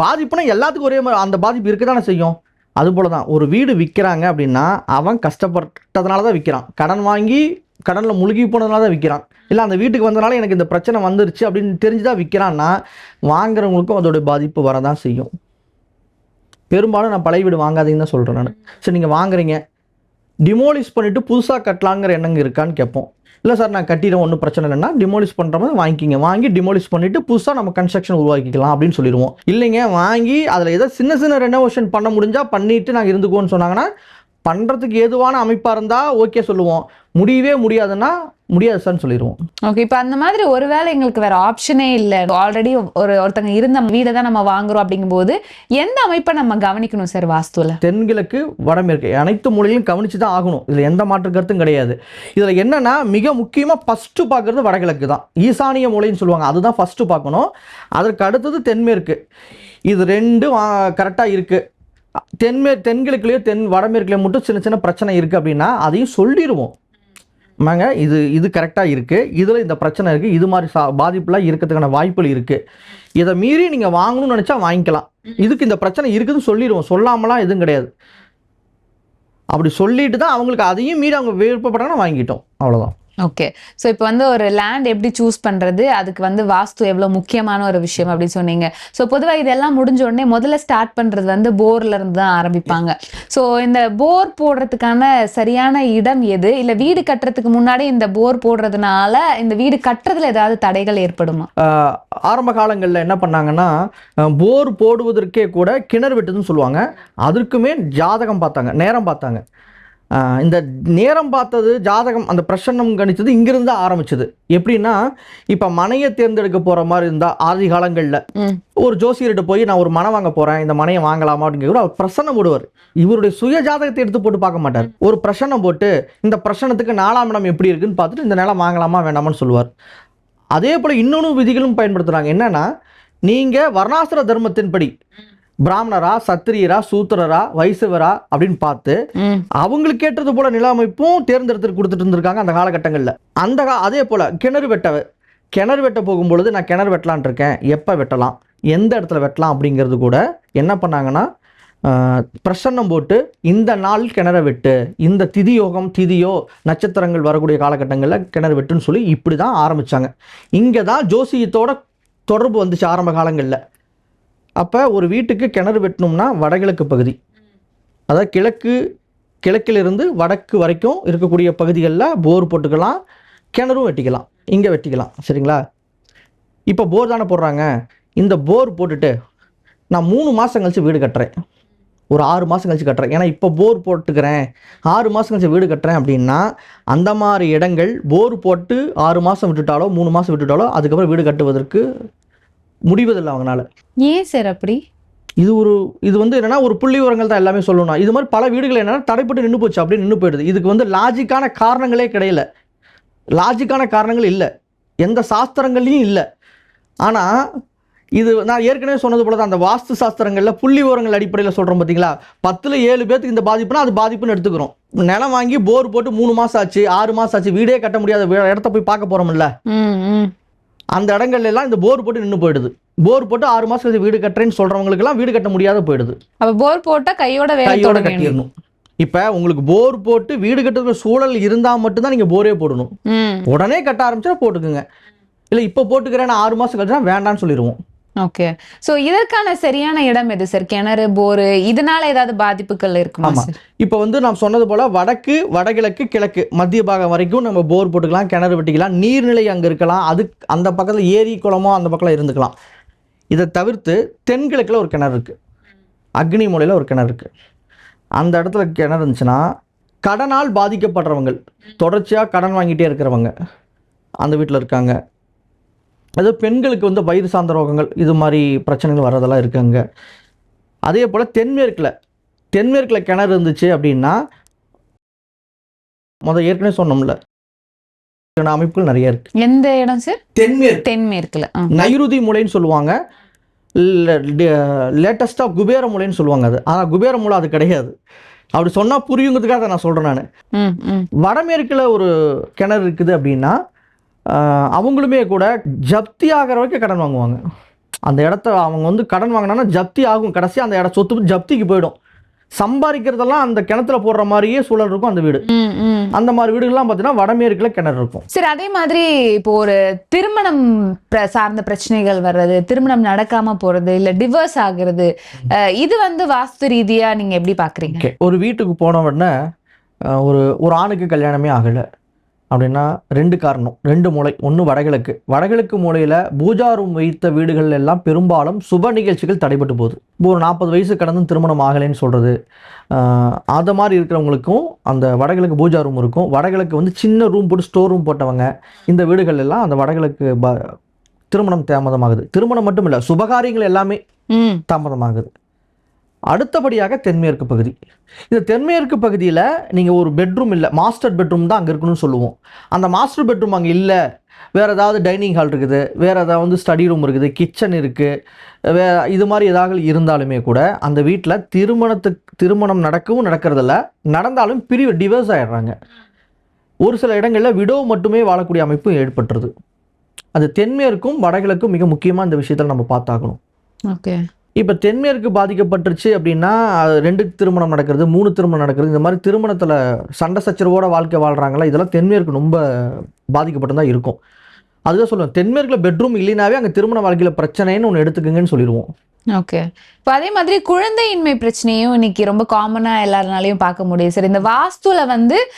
பாதிப்புனா எல்லாத்துக்கும் ஒரே மாதிரி அந்த பாதிப்பு இருக்க தானே செய்யும்? அதுபோல தான் ஒரு வீடு விற்கிறாங்க அப்படின்னா அவன் கஷ்டப்பட்டதுனால தான் விற்கிறான் கடன் வாங்கி கடனில் முழுகி போனதுனால தான் விற்கிறான் இல்லை அந்த வீட்டுக்கு வந்தனால எனக்கு இந்த பிரச்சனை வந்துருச்சு அப்படின்னு தெரிஞ்சு தான் விற்கிறான்னா வாங்குறவங்களுக்கும் அதோடைய பாதிப்பு வரதான் செய்யும். பெரும்பாலும் நான் பழைய வீடு வாங்காதீங்கன்னு தான் சொல்கிறேன் நான். சரி நீங்கள் வாங்குறீங்க. டிமோலிஷ் பண்ணிவிட்டு புதுசாக கட்டலாங்கிற எண்ணங்க இருக்கான்னு கேட்போம். இல்லை சார் நான் கட்டிடுறேன் ஒன்றும் பிரச்சனை இல்லைன்னா டிமோலிஷ் பண்ணுற மாதிரி வாங்கிக்கிங்க. வாங்கி டிமோலிஷ் பண்ணிவிட்டு புதுசாக நம்ம கன்ஸ்ட்ரக்ஷன் உருவாக்கிக்கலாம் அப்படின்னு சொல்லிடுவோம். இல்லைங்க வாங்கி அதில் ஏதோ சின்ன சின்ன ரெனோவேஷன் பண்ண முடிஞ்சால் பண்ணிவிட்டு நாங்கள் இருந்துக்குவோன்னு சொன்னாங்கன்னா பண்ணுறதுக்கு ஏதுவான அமைப்பாக இருந்தால் ஓகே சொல்லுவோம். முடியவே முடியாதுன்னா முடியாது சார்னு சொல்லிடுவோம் ஓகே இப்போ அந்த மாதிரி ஒருவேளை எங்களுக்கு வேற ஆப்ஷனே இல்லை. ஆல்ரெடி ஒரு ஒருத்தங்க இருந்த வீடை தான் நம்ம வாங்குறோம் அப்படிங்கும்போது எந்த அமைப்பை நம்ம கவனிக்கணும் சார் வாஸ்துல? தென்கிழக்கு வடமேற்கு. அனைத்து மூலையிலும் கவனித்து தான் ஆகணும். இதில் எந்த மாற்று கருத்தும் கிடையாது. இதில் என்னன்னா மிக முக்கியமாக ஃபஸ்ட்டு பார்க்குறது வடகிழக்கு தான். ஈசானிய மூலைன்னு சொல்லுவாங்க. அதுதான் ஃபஸ்ட்டு பார்க்கணும். அதற்கு அடுத்தது தென்மேற்கு. இது ரெண்டும் கரெக்டாக இருக்குது தென்மே தென்கிழக்குலேயோ தென் வடமேற்குலேயோ மட்டும் சின்ன சின்ன பிரச்சனை இருக்குது அப்படின்னா அதையும் சொல்லிடுவோம். ஆமாங்க இது இது கரெக்டாக இருக்குது இதில் இந்த பிரச்சனை இருக்குது இது மாதிரி சா பாதிப்புலாம் இருக்கிறதுக்கான வாய்ப்புகள் இருக்குது இதை மீறி நீங்கள் வாங்கணும்னு நினச்சா வாங்கிக்கலாம். இதுக்கு இந்த பிரச்சனை இருக்குதுன்னு சொல்லிடுவோம். சொல்லாமலாம் எதுவும் கிடையாது. அப்படி சொல்லிட்டு தான் அவங்களுக்கு அதையும் மீறி அவங்க விருப்பப்பட்டாங்கன்னா வாங்கிட்டோம். அவ்வளோதான் ஓகே ஸோ இப்போ வந்து ஒரு லேண்ட் எப்படி சூஸ் பண்றது? அதுக்கு வந்து வாஸ்து எவ்வளோ முக்கியமான ஒரு விஷயம் அப்படின்னு சொன்னீங்க. ஸோ பொதுவாக இதெல்லாம் முடிஞ்ச உடனே முதல்ல ஸ்டார்ட் பண்றது வந்து போர்ல இருந்து தான் ஆரம்பிப்பாங்க. ஸோ இந்த போர் போடுறதுக்கான சரியான இடம் எது? இல்லை வீடு கட்டுறதுக்கு முன்னாடி இந்த போர் போடுறதுனால இந்த வீடு கட்டுறதுல ஏதாவது தடைகள் ஏற்படுமா? ஆரம்ப காலங்களில் என்ன பண்ணாங்கன்னா போர் போடுவதற்கே கூட கிணறு வெட்டுதுன்னு சொல்லுவாங்க. அதற்குமே ஜாதகம் பார்த்தாங்க நேரம் பார்த்தாங்க. இந்த நேரம் பார்த்தது ஜாதகம் அந்த பிரசன்னம் கணிச்சது இங்கிருந்து ஆரம்பிச்சது. எப்படின்னா இப்போ மனையை தேர்ந்தெடுக்க போகிற மாதிரி இருந்தால் ஆதி காலங்களில் ஒரு ஜோசியர்கிட்ட போய் நான் ஒரு மனை வாங்க போறேன் இந்த மனையை வாங்கலாமா? அப்படின்னு கூட அவர் பிரசன்னம் போடுவார். இவருடைய சுய ஜாதகத்தை எடுத்து போட்டு பார்க்க மாட்டார். ஒரு பிரசன்னம் போட்டு இந்த பிரசனத்துக்கு நாலாம் இடம் எப்படி இருக்குன்னு பார்த்துட்டு இந்த நிலம் வாங்கலாமா வேண்டாமான்னு சொல்லுவார். அதே போல் இன்னொன்று விதிகளும் பயன்படுத்துகிறாங்க என்னன்னா நீங்கள் வர்ணாசிர தர்மத்தின்படி பிராமணரா சத்திரியரா சூத்திரரா வைசவரா அப்படின்னு பார்த்து அவங்களுக்கு ஏற்றது போல நில அமைப்பும் தேர்ந்தெடுத்து கொடுத்துட்டு இருந்திருக்காங்க அந்த காலகட்டங்களில். அந்த கா அதே போல் கிணறு வெட்ட கிணறு வெட்ட போகும்பொழுது நான் கிணறு வெட்டலான் இருக்கேன். எப்போ வெட்டலாம்? எந்த இடத்துல வெட்டலாம் அப்படிங்கிறது கூட என்ன பண்ணாங்கன்னா பிரசன்னம் போட்டு இந்த நாள் கிணற வெட்டு இந்த திதி யோகம் திதியோ நட்சத்திரங்கள் வரக்கூடிய காலகட்டங்களில் கிணறு வெட்டுன்னு சொல்லி இப்படி தான் ஆரம்பித்தாங்க இங்கே தான் ஜோசியத்தோட தொடர்பு வந்துச்சு ஆரம்ப காலங்களில். அப்போ ஒரு வீட்டுக்கு கிணறு வெட்டணும்னா வடகிழக்கு பகுதி. அதாவது கிழக்கு கிழக்கிலிருந்து வடக்கு வரைக்கும் இருக்கக்கூடிய பகுதிகளில் போர் போட்டுக்கலாம் கிணறும் வெட்டிக்கலாம் இங்கே வெட்டிக்கலாம் சரிங்களா? இப்போ போர் தானே போடுறாங்க. இந்த போர் போட்டுட்டு நான் மூணு மாதம் கழித்து வீடு கட்டுறேன். ஒரு ஆறு மாதம் கழித்து கட்டுறேன். ஏன்னா இப்போ போர் போட்டுக்கிறேன். ஆறு மாதம் கழித்து வீடு கட்டுறேன் அப்படின்னா அந்த மாதிரி இடங்கள் போர் போட்டு ஆறு மாதம் விட்டுட்டாலோ மூணு மாதம் விட்டுட்டாலோ அதுக்கப்புறம் வீடு கட்டுவதற்கு முடிவதில்லை அவங்களால. ஏன் சார் அப்படி? இது ஒரு இது வந்து என்னன்னா ஒரு புள்ளி விவரங்கள் தான் எல்லாமே சொல்லணும். இது மாதிரி பல வீடுகள் என்னன்னா தடைப்பட்டு நின்று போச்சு அப்படியே நின்று போயிடுது. இதுக்கு வந்து லாஜிக்கான காரணங்களே கிடையல. லாஜிக்கான காரணங்கள் இல்லை. எந்த சாஸ்திரங்கள்லையும் இல்லை. ஆனால் இது நான் ஏற்கனவே சொன்னது போல தான் அந்த வாஸ்து சாஸ்திரங்களில் புள்ளி விவரங்கள் அடிப்படையில் சொல்கிறோம் பார்த்தீங்களா பத்தில் ஏழு பேத்துக்கு இந்த பாதிப்புனா அது பாதிப்புன்னு எடுத்துக்கிறோம். நிலம் வாங்கி போர் போட்டு மூணு மாதம் ஆச்சு ஆறு மாதம் ஆச்சு வீடே கட்ட முடியாத இடத்த போய் பார்க்க போகிறோம்ல அந்த இடங்கள்ல எல்லாம் இந்த போர் போட்டு நின்று போயிடுது. போர் போட்டு ஆறு மாதம் கழிச்சு வீடு கட்டுறேன்னு சொல்கிறவங்களுக்கெல்லாம் வீடு கட்ட முடியாத போயிடுது. அப்ப போர் போட்டா கையோட கையோட. கட்டிடணும். இப்போ உங்களுக்கு போர் போட்டு வீடு கட்டுறதுக்கு சூழல் இருந்தால் மட்டும்தான் நீங்கள் போரே போடணும். உடனே கட்ட ஆரம்பிச்சா போட்டுக்குங்க. இல்லை இப்போ போட்டுக்கிறேன் ஆறு மாதம் கழிச்சா வேண்டாம்னு சொல்லிடுவோம் ஓகே சோ இதற்கான சரியான இடம் எது சார் கிணறு போரு இதனால ஏதாவது பாதிப்புகள் இருக்குமா இப்போ வந்து நான் சொன்னது போல் வடக்கு வடகிழக்கு கிழக்கு மத்திய பாகம் வரைக்கும் நம்ம போர் போட்டுக்கலாம் கிணறு வெட்டிக்கலாம் நீர்நிலை அங்கே இருக்கலாம் அது அந்த பக்கத்தில் ஏரி குளமோ அந்த பக்கத்தில் இருந்துக்கலாம். இதை தவிர்த்து தென்கிழக்கில் ஒரு கிணறு இருக்குது அக்னி மூலையில் ஒரு கிணறு இருக்குது அந்த இடத்துல கிணறு இருந்துச்சுன்னா கடனால் பாதிக்கப்படுறவங்க தொடர்ச்சியாக கடன் வாங்கிட்டே இருக்கிறவங்க அந்த வீட்டில் இருக்காங்க. அது பெண்களுக்கு வந்து வயிறு சார்ந்த ரோகங்கள் இது மாதிரி பிரச்சனைகள் வர்றதெல்லாம் இருக்காங்க. அதே போல் தென்மேற்கில் தென்மேற்கில் கிணறு இருந்துச்சு அப்படின்னா முத ஏற்கனவே சொன்னோம்ல அமைப்புகள் நிறைய இருக்கு. எந்த இடம் சார் தென்மேற்கு. தென்மேற்குல. நைருதி மூலைன்னு சொல்லுவாங்க. லேட்டஸ்ட்டாக குபேர மூலைன்னு சொல்லுவாங்க அது. ஆனால் குபேர மூலை அது கிடையாது. அப்படி சொன்னால் புரியுங்கிறதுக்காக நான் சொல்கிறேன் நான். வடமேற்கில் ஒரு கிணறு இருக்குது அப்படின்னா அவங்களுமே கூட ஜப்தி ஆகிற வரைக்கும் கடன் வாங்குவாங்க. அந்த இடத்த அவங்க வந்து கடன் வாங்கினா ஜப்தி ஆகும். கடைசி அந்த இடம் சொத்து ஜப்திக்கு போயிடும். சம்பாதிக்கிறதெல்லாம் அந்த கிணத்துல போடுற மாதிரியே சூழல் இருக்கும் அந்த வீடு. அந்த மாதிரி வீடுகள்லாம் பார்த்தீங்கன்னா வடமேற்கில் கிணறு இருக்கும். சரி அதே மாதிரி இப்போ ஒரு திருமணம் சார்ந்த பிரச்சனைகள் வர்றது திருமணம் நடக்காம போறது இல்ல டிவோர்ஸ் ஆகுறது இது வந்து வாஸ்து ரீதியா நீங்க எப்படி பாக்குறீங்க? ஒரு வீட்டுக்கு போன உடனே ஒரு ஒரு ஆணுக்கு கல்யாணமே ஆகலை. அப்படின்னா ரெண்டு காரணம் ரெண்டு மூளை. ஒன்று வடகிழக்கு. வடகிழக்கு மூலையில் பூஜா ரூம் வைத்த வீடுகள் எல்லாம் பெரும்பாலும் சுப நிகழ்ச்சிகள் தடைபட்டு போகுது. இப்போ ஒரு நாற்பது வயசு கடந்தும் திருமணம் ஆகலைன்னு சொல்கிறது அது மாதிரி இருக்கிறவங்களுக்கும் அந்த வடகிழக்கு பூஜா ரூம் இருக்கும். வடகிழக்கு வந்து சின்ன ரூம் போட்டு ஸ்டோர் ரூம் போட்டவங்க இந்த வீடுகள் எல்லாம் அந்த வடகிழக்கு ப திருமணம் தாமதமாகுது. திருமணம் மட்டும் இல்லை சுபகாரியங்கள் எல்லாமே தாமதமாகுது. அடுத்தபடியாக தென்மேற்கு பகுதி. இந்த தென்மேற்கு பகுதியில் நீங்கள் ஒரு பெட்ரூம் இல்லை மாஸ்டர் பெட்ரூம் தான் அங்கே இருக்கணும்னு சொல்லுவோம். அந்த மாஸ்டர் பெட்ரூம் அங்கே இல்லை வேறு ஏதாவது டைனிங் ஹால் இருக்குது வேறு ஏதாவது வந்து ஸ்டடி ரூம் இருக்குது கிச்சன் இருக்குது வே இது மாதிரி ஏதாவது இருந்தாலுமே கூட அந்த வீட்டில் திருமணத்துக்கு திருமணம் நடக்கவும் நடக்கிறதில்ல நடந்தாலும் பிரிவு டிவோர்ஸ் ஆகிடுறாங்க ஒரு சில இடங்களில் விடோ மட்டுமே வாழக்கூடிய அமைப்பு ஏற்பட்டுருது. அது தென்மேற்கும் வடகிழக்கும் மிக முக்கியமாக இந்த விஷயத்தில் நம்ம பார்த்தாகணும். ஓகே இப்போ தென்மேற்கு பாதிக்கப்பட்டுருச்சு அப்படின்னா ரெண்டு திருமணம் நடக்கிறது மூணு திருமணம் நடக்கிறது இந்த மாதிரி திருமணத்தில் சண்டை சச்சரவோட வாழ்க்கை வாழ்கிறாங்களா இதெல்லாம் தென்மேற்கு ரொம்ப பாதிக்கப்பட்டு தான் இருக்கும். அதுதான் சொல்லுவேன் தென்மேற்கில் பெட்ரூம் இல்லைனாவே அங்கே திருமண வாழ்க்கையில் பிரச்சனைன்னு ஒன்று எடுத்துக்கங்கன்னு சொல்லிடுவோம். ஓகே இப்போ அதே மாதிரி குழந்தையின்மை பிரச்சனையும் இன்னைக்கு ரொம்ப காமனா எல்லாருனாலையும் பார்க்க முடியுது. சரி இந்த வாஸ்துல வந்து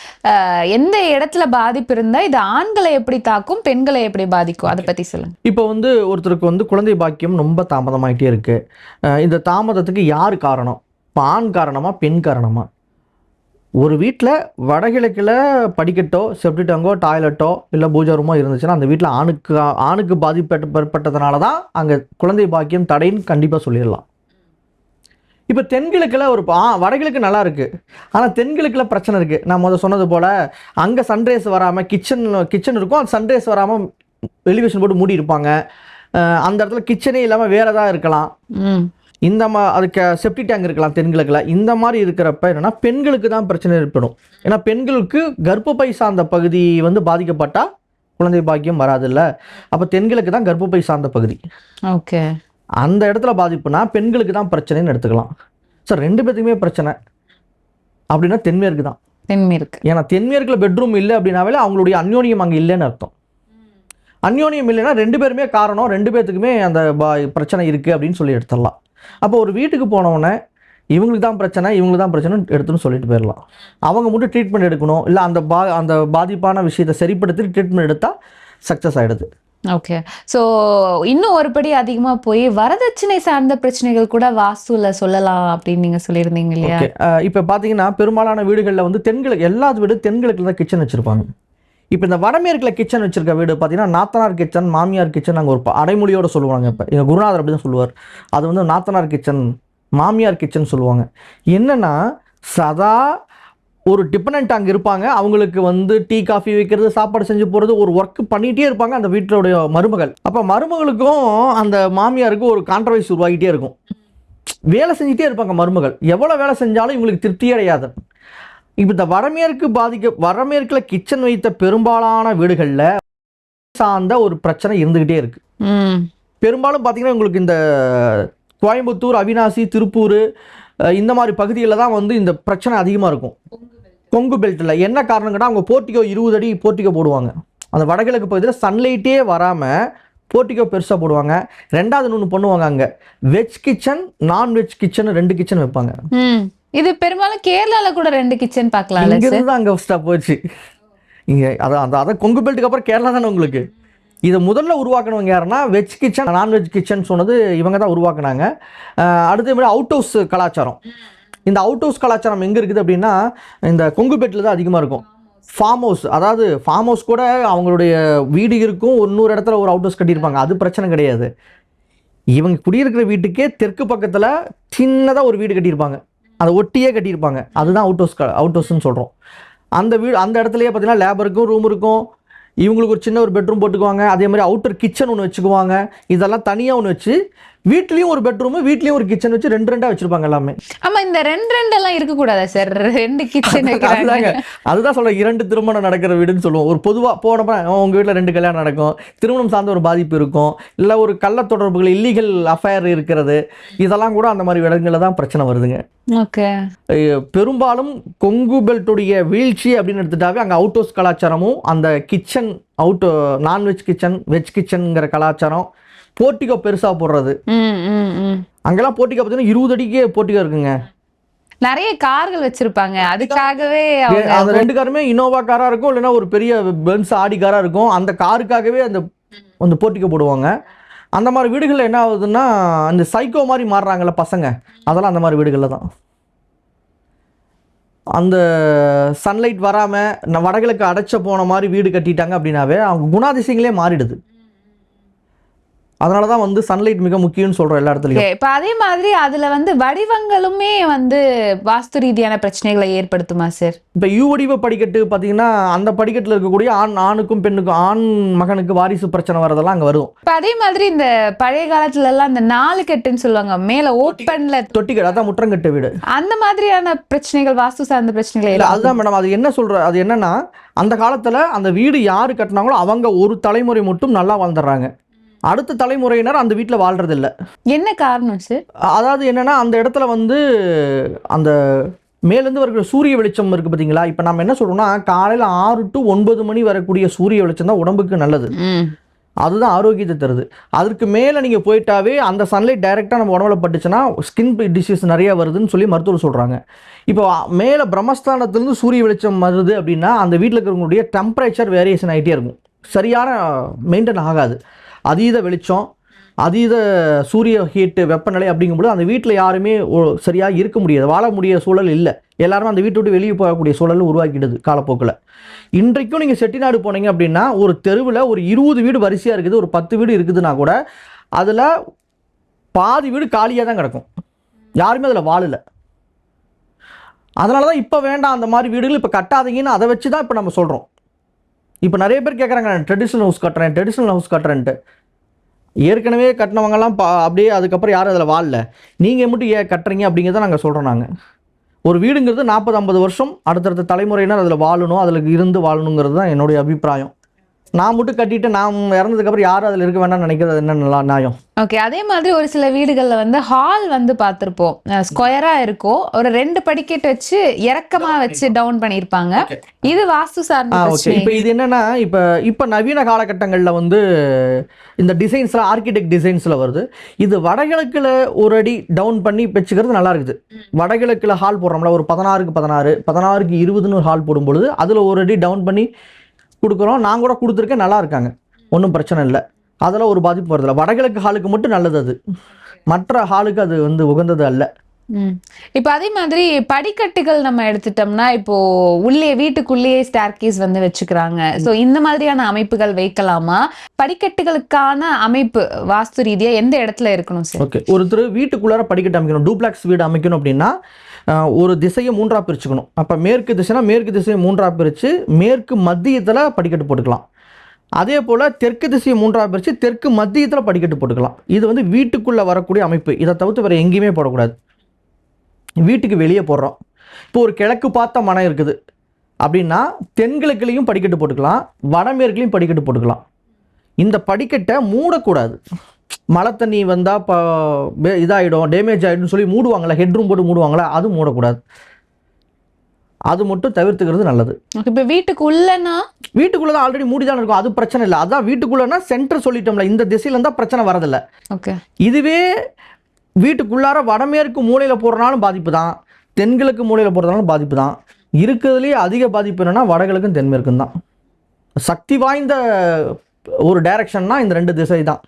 எந்த இடத்துல பாதிப்பு இருந்தா இது ஆண்களை எப்படி தாக்கும் பெண்களை எப்படி பாதிக்கும்? அதை பத்தி சொல்லுங்க. இப்போ வந்து ஒருத்தருக்கு வந்து குழந்தை பாக்கியம் ரொம்ப தாமதமாயிட்டே இருக்கு. அஹ் இந்த தாமதத்துக்கு யார் காரணம்? இப்போ ஆண் காரணமா பெண் காரணமா? ஒரு வீட்டில் வடகிழக்கில் படிக்கட்டோ செப்டி டங்கோ டாய்லெட்டோ இல்லை பூஜா ரூமோ இருந்துச்சுன்னா அந்த வீட்டில் ஆணுக்கு ஆணுக்கு பாதிப்பு ஏற்பட்டதுனால தான் அங்கே குழந்தை பாக்கியம் தடைன்னு கண்டிப்பாக சொல்லிடலாம். இப்போ தென்கிழக்கில் ஒரு ஆ வடகிழக்கு நல்லா இருக்குது ஆனால் தென்கிழக்கில் பிரச்சனை இருக்குது நான் முதல் சொன்னது போல் அங்கே சன்ரைஸ் வராமல் கிச்சன் கிச்சன் இருக்கும். அந்த சன்ரைஸ் வராமல் எலிவேஷன் போட்டு மூடி இருப்பாங்க அந்த இடத்துல கிச்சனே இல்லாமல் வேறு ஏதாவது இருக்கலாம். ம். இந்த மா அதுக்கு செப்டி டேங்க் இருக்கலாம் தென்கிழக்கில். இந்த மாதிரி இருக்கிறப்ப என்னன்னா பெண்களுக்கு தான் பிரச்சனை ஏற்படும். ஏன்னா பெண்களுக்கு கர்ப்பப்பை சார்ந்த பகுதி வந்து பாதிக்கப்பட்டால் குழந்தை பாக்கியம் வராதுல்ல. அப்போ தென்கிழக்கு தான் கர்ப்பப்பை சார்ந்த பகுதி. ஓகே. அந்த இடத்துல பாதிப்புனா பெண்களுக்கு தான் பிரச்சனைன்னு எடுத்துக்கலாம். சார் ரெண்டு பேத்துக்குமே பிரச்சனை. அப்படின்னா தென்மேற்கு தான். தென்மேற்கு. ஏன்னா தென்மேற்கில் பெட்ரூம் இல்லை அப்படின்னாவே அவங்களுடைய அந்யோன்யம் அங்கே இல்லைன்னு அர்த்தம். அந்யோன்யம் இல்லைன்னா ரெண்டு பேருமே காரணம் ரெண்டு பேர்த்துக்குமே அந்த பிரச்சனை இருக்குது அப்படின்னு சொல்லி எடுத்துடலாம். அப்போ ஒரு வீட்டுக்கு போனவொடனே இவங்களுக்கு தான் பிரச்சனை இவங்களுக்கு தான் பிரச்சனை எடுத்துன்னு சொல்லிட்டு போயிடலாம் அவங்க மட்டும் ட்ரீட்மெண்ட் எடுக்கணும். இல்லை அந்த பா அந்த பாதிப்பான விஷயத்தை சரிப்படுத்தி ட்ரீட்மெண்ட் எடுத்தால் சக்ஸஸ் ஆகிடுது ஓகே சோ இன்னும் ஒரு படி அதிகமா போய் வரதட்சணை சார்ந்த பிரச்சனைகள் கூட வாஸ்துல சொல்லலாம் அப்படின்னு நீங்க சொல்லியிருந்தீங்க இல்லையா? இப்போ பார்த்தீங்கன்னா பெரும்பாலான வீடுகளில் வந்து தென்கிழக்கு எல்லா வீடு தென்கிழக்கில் தான் கிச்சன் வச்சுருப்பாங்க. இப்போ இந்த வடமேற்கில் கிச்சன் வச்சிருக்க வீடு பார்த்தீங்கன்னா நாத்தனார் கிச்சன் மாமியார் கிச்சன் நாங்கள் ஒரு அடைமொழியோடு அடைமொழியோட சொல்லுவாங்க இப்போ. எங்கள் குருநாதர் அப்படி தான் சொல்லுவார். அது வந்து நாத்தனார் கிச்சன் மாமியார் கிச்சன் சொல்லுவாங்க. என்னென்னா சதா ஒரு டிபெண்ட் அங்கே இருப்பாங்க. அவங்களுக்கு வந்து டீ காஃபி வைக்கிறது சாப்பாடு செஞ்சு போகிறது ஒரு ஒர்க் பண்ணிகிட்டே இருப்பாங்க அந்த வீட்டிலுடைய மருமகள். அப்போ மருமகளுக்கும் அந்த மாமியாருக்கும் ஒரு கான்ட்ரவர்சி உருவாகிட்டே இருக்கும். வேலை செஞ்சுட்டே இருப்பாங்க மருமகள். எவ்வளோ வேலை செஞ்சாலும் இவங்களுக்கு திருப்தி அடையாது. இப்போ இந்த வடமேற்கு பாதிக்க வடமேற்கில் கிச்சன் வைத்த பெரும்பாலான வீடுகளில் சார்ந்த ஒரு பிரச்சனை இருந்துக்கிட்டே இருக்கு. பெரும்பாலும் பார்த்தீங்கன்னா உங்களுக்கு இந்த கோயம்புத்தூர் அவினாசி திருப்பூர் இந்த மாதிரி பகுதிகளில் தான் வந்து இந்த பிரச்சனை அதிகமாக இருக்கும். கொங்கு பெல்ட்டில் என்ன காரணம் கேட்டால் அவங்க போர்ட்டிகோ இருபது அடி போர்ட்டிகோ போடுவாங்க. அந்த வடகிழக்கு பகுதியில் சன்லைட்டே வராமல் போர்ட்டிகோ பெருசாக போடுவாங்க. ரெண்டாவது ஒன்று பண்ணுவாங்க அங்கே. Veg kitchen non veg kitchen ரெண்டு கிச்சன் வைப்பாங்க. இது பெரும்பாலும் கேரளால கூட ரெண்டு கிச்சன் பார்க்கலாம் இங்க இருந்து அங்கே ஸ்டாப் போச்சு. இங்கே அதான் அந்த அதான் கொங்கு பெல்ட்டுக்கு அப்புறம் கேரளா தானே உங்களுக்கு? இதை முதல்ல உருவாக்குனவங்க யாருன்னா வெஜ் கிச்சன் நான்வெஜ் கிச்சன் சொன்னது இவங்க தான் உருவாக்குனாங்க. அஹ் அடுத்த மாதிரி அவுட் ஹவுஸ் கலாச்சாரம். இந்த அவுட் ஹவுஸ் கலாச்சாரம் எங்கே இருக்குது அப்படின்னா இந்த கொங்கு பெட்டில் தான் அதிகமாக இருக்கும். ஃபார்ம் ஹவுஸ் அதாவது ஃபார்ம் ஹவுஸ் கூட அவங்களுடைய வீடு இருக்கும் ஒரு நூறு இடத்துல ஒரு அவுட் ஹவுஸ் கட்டியிருப்பாங்க. அது பிரச்சனை கிடையாது. இவங்க குடியிருக்கிற வீட்டுக்கே தெற்கு பக்கத்தில் சின்னதாக ஒரு வீடு கட்டியிருப்பாங்க. அதை ஒட்டியே கட்டியிருப்பாங்க. அதுதான் அவுட் ஹவுஸ் அவுட் ஹவுஸ்னு சொல்கிறோம் அந்த வீடு அந்த இடத்துலையே பார்த்தீங்கன்னா லேப் இருக்கும் ரூம் இருக்கும். இவங்களுக்கு ஒரு சின்ன ஒரு பெட்ரூம் போட்டுக்குவாங்க. அதே மாதிரி அவுட்டர் கிச்சன் ஒன்று வச்சுக்குவாங்க. இதெல்லாம் தனியாக ஒன்று வச்சு வீட்லேயும் ஒரு பெட்ரூமு வீட்லேயும் ஒரு கிச்சன் வச்சு ரெண்டு ரெண்டாக வச்சுருப்பாங்க எல்லாமே. ஆமா இந்த ரெண்டு ரெண்டு எல்லாம் இருக்க கூடாதா சார் ரெண்டு கிச்சன் அதுதாங்க. அதுதான் சொல்ல இரண்டு திருமணம் நடக்கிற வீடுன்னு சொல்லுவோம். ஒரு பொதுவாக போனப்ப உங்கள் வீட்டில் ரெண்டு கல்யாணம் நடக்கும். திருமணம் சார்ந்த ஒரு பாதிப்பு இருக்கும். இல்லை ஒரு கள்ள தொடர்புகள் இல்லீகல் அஃபேர் இருக்கிறது. இதெல்லாம் கூட அந்த மாதிரி இடங்களில் தான் பிரச்சனை வருதுங்க. பெரும்பாலும் கொங்கு பெல்ட்டுடைய வீழ்ச்சி அப்படின்னு எடுத்துட்டாவே அங்கே அவுட் ஹவுஸ் கலாச்சாரமும் அந்த kitchen out non veg kitchen veg கிச்சனுங்கிற கலாச்சாரம் போர்ட்டிகோ பெருசாக போடுறது. அங்கெல்லாம் போர்ட்டிகோ பார்த்தீங்கன்னா இருபது அடிக்கே போர்ட்டிகோ இருக்குங்க. நிறைய கார்கள் வச்சிருப்பாங்க. அதுக்காகவே அந்த ரெண்டு காருமே இனோவா காரா இருக்கும் இல்லைன்னா ஒரு பெரிய பென்ஸ் ஆடி காரா இருக்கும். அந்த காருக்காகவே அந்த அந்த போட்டிக்கு போடுவாங்க. அந்த மாதிரி வீடுகளில் என்ன ஆகுதுன்னா அந்த சைக்கோ மாதிரி மாறுறாங்கல்ல பசங்க. அதெல்லாம் அந்த மாதிரி வீடுகளில் தான். அந்த சன்லைட் வராமல் வடகிழக்கு அடைச்ச போன மாதிரி வீடு கட்டிட்டாங்க அப்படின்னாவே அவங்க குணாதிசயங்களே மாறிடுது. அதனால தான் வந்து சன்லைட் மிக முக்கியம்னு சொல்கிறோம் எல்லா இடத்துலையும். இப்ப அதே மாதிரி அதுல வந்து வடிவங்களுமே வந்து வாஸ்து ரீதியான பிரச்சனைகளை ஏற்படுத்துமா சார் இப்போ யூ வடிவ படிக்கட்டு பார்த்தீங்கன்னா அந்த படிக்கட்டில் இருக்கக்கூடிய ஆண் ஆணுக்கும் பெண்ணுக்கும் ஆண் மகனுக்கு வாரிசு பிரச்சனை வரதெல்லாம் அங்கே வரும். இப்ப அதே மாதிரி இந்த பழைய காலத்துல எல்லாம் இந்த நாலு கட்டுன்னு சொல்லுவாங்க மேல ஓப்பன்ல தொட்டிக்கடை அதான் முற்றங்கட்ட வீடு. அந்த மாதிரியான பிரச்சனைகள் வாஸ்து சார்ந்த பிரச்சனைகள் இல்ல. அதுதான் மேடம் அது என்ன சொல்ற அது என்னன்னா அந்த காலத்துல அந்த வீடு யாரு கட்டினாங்களோ அவங்க ஒரு தலைமுறை மட்டும் நல்லா வாழ்ந்துடுறாங்க. அடுத்த தலைமுறையினர் அந்த வீட்டில் வாழ்றது இல்ல என்ன காரணம் சார் அதாவது என்னன்னா அந்த இடத்துல வந்து அந்த மேலேருந்து வருகிற சூரிய வெளிச்சம் இருக்கு பார்த்தீங்களா இப்போ நம்ம என்ன சொல்றோம்னா காலையில் ஆறு டு ஒன்பது மணி வரக்கூடிய சூரிய வெளிச்சம் தான் உடம்புக்கு நல்லது. அதுதான் ஆரோக்கியத்தை தருது. அதற்கு மேலே நீங்கள் போயிட்டாவே அந்த சன்லைட் டைரெக்டாக நம்ம உடம்புல பட்டுச்சுன்னா ஸ்கின் டிசீஸ் நிறைய வருதுன்னு சொல்லி மருத்துவர் சொல்கிறாங்க இப்போ மேலே பிரம்மஸ்தானத்துலேருந்து சூரிய வெளிச்சம் வருது அப்படின்னா அந்த வீட்டில் இருக்கிறவங்களுடைய டெம்பரேச்சர் வேரியேஷன் ஆகிட்டே இருக்கும். சரியான மெயின்டைன் ஆகாது. அதீத வெளிச்சம் அதீத சூரிய ஹீட்டு வெப்பநிலை அப்படிங்கும்போது அந்த வீட்டில் யாருமே சரியாக இருக்க முடியாது. வாழ முடிய சூழல் இல்லை. எல்லாரும் அந்த வீட்டை விட்டு வெளியே போகக்கூடிய சூழல் உருவாக்கிடுது காலப்போக்கில். இன்றைக்கும் நீங்கள் செட்டிநாடு போனீங்க அப்படின்னா ஒரு தெருவில் ஒரு இருபது வீடு வரிசையாக இருக்குது. ஒரு பத்து வீடு இருக்குதுன்னா கூட அதில் பாதி வீடு காலியாக தான் கிடக்கும். யாருமே அதில் வாழலை. அதனால தான் இப்போ வேண்டாம் அந்த மாதிரி வீடுகள் இப்போ கட்டாதீங்கன்னு அதை வச்சு தான் இப்போ நம்ம சொல்கிறோம் இப்போ நிறைய பேர் கேட்குறாங்க நான் ட்ரெடிஷ்னல் ஹவுஸ் கட்டுறேன் ட்ரெடிஷ்னல் ஹவுஸ் கட்டுறேன்ட்டு. ஏற்கனவே கட்டினவங்கலாம் பா அப்படியே அதுக்கப்புறம் யாரும் அதில் வாழல. நீங்கள் மட்டும் ஏன் கட்டுறீங்க அப்படிங்கிறத நாங்கள் சொல்கிறோம் நாங்கள் ஒரு வீடுங்கிறது நாற்பது ஐம்பது வருஷம் அடுத்தடுத்த தலைமுறையினர் அதில் வாழணும் அதில் இருந்து வாழணுங்கிறது தான் என்னுடைய அபிப்பிராயம். நான் மட்டும் கட்டிட்டு நான் இறந்ததுக்கப்புறம் யாரும் அதில் இருக்க வேண்டாம்னு நினைக்கிறது என்ன நல்லா நியாயம்? ஓகே அதே மாதிரி ஒரு சில வீடுகள்ல வந்து ஹால் வந்து பார்த்திருப்போம். ஸ்கொயரா இருக்கும். ஒரு ரெண்டு படிக்கட்டு வச்சு இறக்கமா வச்சு டவுன் பண்ணியிருப்பாங்க. இது வாஸ்து சார்ந்த ஓகே இப்போ இது என்னன்னா இப்போ இப்போ நவீன காலகட்டங்களில் வந்து இந்த டிசைன்ஸ்லாம் ஆர்கிடெக்ட் டிசைன்ஸில் வருது. இது வடகிழக்கில் ஒரு அடி டவுன் பண்ணி வச்சுக்கிறது நல்லா இருக்குது. வடகிழக்கில் ஹால் போடுறோம்ல ஒரு பதினாறுக்கு பதினாறு பதினாறுக்கு இருபதுன்னு ஒரு ஹால் போடும்பொழுது அதில் ஒரு அடி டவுன் பண்ணி கொடுக்குறோம். நான் கூட கொடுத்துருக்கேன். நல்லா இருக்காங்க. ஒன்றும் பிரச்சனை இல்லை. அதில் ஒரு பாதிப்பு வருதில்ல வடகிழக்கு ஹாலுக்கு மட்டும் நல்லது அது மற்ற ஹாலுக்கு அது வந்து உகந்தது அல்ல. இப்ப அதே மாதிரி படிக்கட்டுகள் நம்ம எடுத்துட்டோம்னா இப்போ உள்ளே வீட்டுக்குள்ளேயே ஸ்டார்கேஸ் வந்து வச்சுக்கிறாங்க. சோ இந்த மாதிரியான அமைப்புகள் வைக்கலாமா? படிக்கட்டுகளுக்கான அமைப்பு வாஸ்து ரீதியா எந்த இடத்துல இருக்கணும் சார் ஓகே ஒருத்தர் வீட்டுக்குள்ளார படிக்கட்டு அமைக்கணும். டூப்ளாக்ஸ் வீடு அமைக்கணும் அப்படின்னா ஒரு திசையை மூன்றாக பிரிச்சுக்கணும். அப்போ மேற்கு திசைனா மேற்கு திசையை மூன்றாக பிரித்து மேற்கு மத்தியத்தில் படிக்கட்டு போட்டுக்கலாம். அதே போல் தெற்கு திசையை மூன்றாக பிரித்து தெற்கு மத்தியத்தில் படிக்கட்டு போட்டுக்கலாம். இது வந்து வீட்டுக்குள்ளே வரக்கூடிய அமைப்பு. இதை தவிர்த்து வேறு எங்கேயுமே போடக்கூடாது. வீட்டுக்கு வெளியே போடுறோம். இப்போ ஒரு கிழக்கு பார்த்த மனம் இருக்குது. அப்படின்னா தென்கிழக்குலேயும் படிக்கட்டு போட்டுக்கலாம். வடமேற்குலேயும் படிக்கட்டு போட்டுக்கலாம். இந்த படிக்கட்டை மூடக்கூடாது. மழை தண்ணி வந்தால் இப்போ இதாகிடும் டேமேஜ் ஆகிடும்னு சொல்லி மூடுவாங்களே ஹெட்ரூம் போட்டு மூடுவாங்களே அது மூடக்கூடாது. அது மட்டும் தவிர்த்துக்கிறது நல்லது. இப்ப வீட்டுக்கு உள்ளனா வீட்டுக்குள்ளே தான் ஆல்ரெடி மூடி தான் இருக்கும் அது பிரச்சனை இல்லை. அதான் வீட்டுக்குள்ளேனா சென்டர் சொல்லிட்டோம்ல இந்த திசையில இருந்தால் பிரச்சனை வரதில்லை. ஓகே. இதுவே வீட்டுக்குள்ளார வடமேற்கு மூலையில் போடுறனாலும் பாதிப்பு தான் தென்கிழக்கு மூலையில் போடுறதுனாலும் பாதிப்பு தான் இருக்கிறதுலேயே அதிக பாதிப்பு என்னன்னா வடகிழக்கும் தென்மேற்கும் தான். சக்தி வாய்ந்த ஒரு டைரக்ஷன்னா இந்த ரெண்டு திசை தான்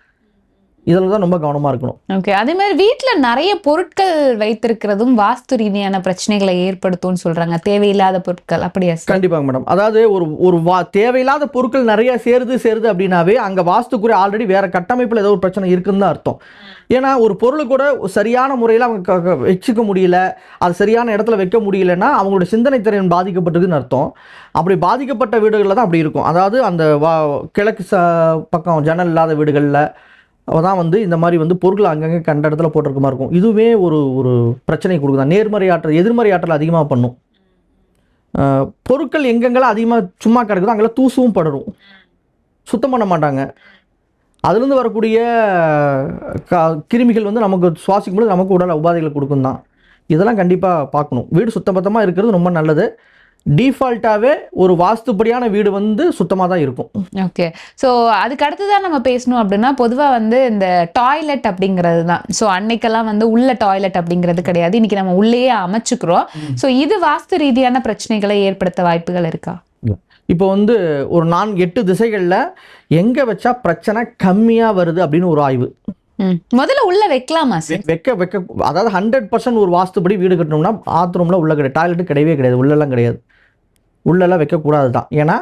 இதில் தான் ரொம்ப கவனமாக இருக்கணும். ஓகே அதே மாதிரி வீட்ல நிறைய பொருட்கள் வைத்திருக்கிறதும் வாஸ்து ரீதியான பிரச்சனைகளை ஏற்படுத்தும்னு சொல்றாங்க. தேவையில்லாத பொருட்கள் அப்படியா சார் கண்டிப்பாங்க மேடம் அதாவது ஒரு ஒரு வா தேவையில்லாத பொருட்கள் நிறைய சேருது சேருது அப்படின்னாவே அங்கே வாஸ்துக்குரிய ஆல்ரெடி வேற கட்டமைப்பில் ஏதோ ஒரு பிரச்சனை இருக்குன்னு தான் அர்த்தம். ஏன்னா ஒரு பொருள் கூட சரியான முறையில் அவங்க வச்சுக்க முடியல அது சரியான இடத்துல வைக்க முடியலன்னா அவங்களோட சிந்தனை திறன் பாதிக்கப்பட்டதுன்னு அர்த்தம். அப்படி பாதிக்கப்பட்ட வீடுகளில் தான் அப்படி இருக்கும். அதாவது அந்த வா கிழக்கு ச பக்கம் ஜன்னல் இல்லாத வீடுகளில் தான் வந்து இந்த மாதிரி வந்து பொருட்கள் அங்கங்கே கண்ட இடத்துல போட்டிருக்க மாதிரி இருக்கும். இதுவே ஒரு ஒரு பிரச்சனை கொடுக்குதான். நேர்மறை ஆற்றல் எதிர்மறை ஆற்றல் அதிகமாக பண்ணும். பொருட்கள் எங்கெங்கெல்லாம் அதிகமாக சும்மா கிடக்குதோ அங்கெல்லாம் தூசும் படரும். சுத்தம் பண்ண மாட்டாங்க. அதுலேருந்து வரக்கூடிய க கிருமிகள் வந்து நமக்கு சுவாசிக்கும் பொழுது நமக்கு உடல் உபாதைகளை கொடுக்கும் தான் இதெல்லாம் கண்டிப்பாக பார்க்கணும். வீடு சுத்தபத்தமாக இருக்கிறது ரொம்ப நல்லது. டீஃபால்ட்டாகவே ஒரு வாஸ்துப்படியான வீடு வந்து சுத்தமாக தான் இருக்கும். ஓகே ஸோ அதுக்கு அடுத்ததான் நம்ம பேசணும் அப்படின்னா பொதுவாக வந்து இந்த டாய்லெட் அப்படிங்கிறது தான். ஸோ அன்னைக்கெல்லாம் வந்து உள்ள டாய்லெட் அப்படிங்கிறது கிடையாது. இன்னைக்கு நம்ம உள்ளேயே அமைச்சுக்கிறோம். ஸோ இது வாஸ்து ரீதியான பிரச்சனைகளை ஏற்படுத்த வாய்ப்புகள் இருக்கா? இப்போ வந்து ஒரு நான்கு எட்டு திசைகளில் எங்கே வச்சா பிரச்சனை கம்மியாக வருது அப்படின்னு ஒரு ஆய்வு. முதல்ல உள்ள வைக்கலாமா சார் வைக்க வைக்க அதாவது ஹண்ட்ரட் பர்சன்ட் ஒரு வாஸ்துபடி வீடு கட்டணும்னா பாத்ரூமில் உள்ள கிடையாது. டாய்லெட்டு கிடையவே கிடையாது. உள்ளெல்லாம் கிடையாது. உள்ளெல்லாம் வைக்கக்கூடாது தான் ஏன்னா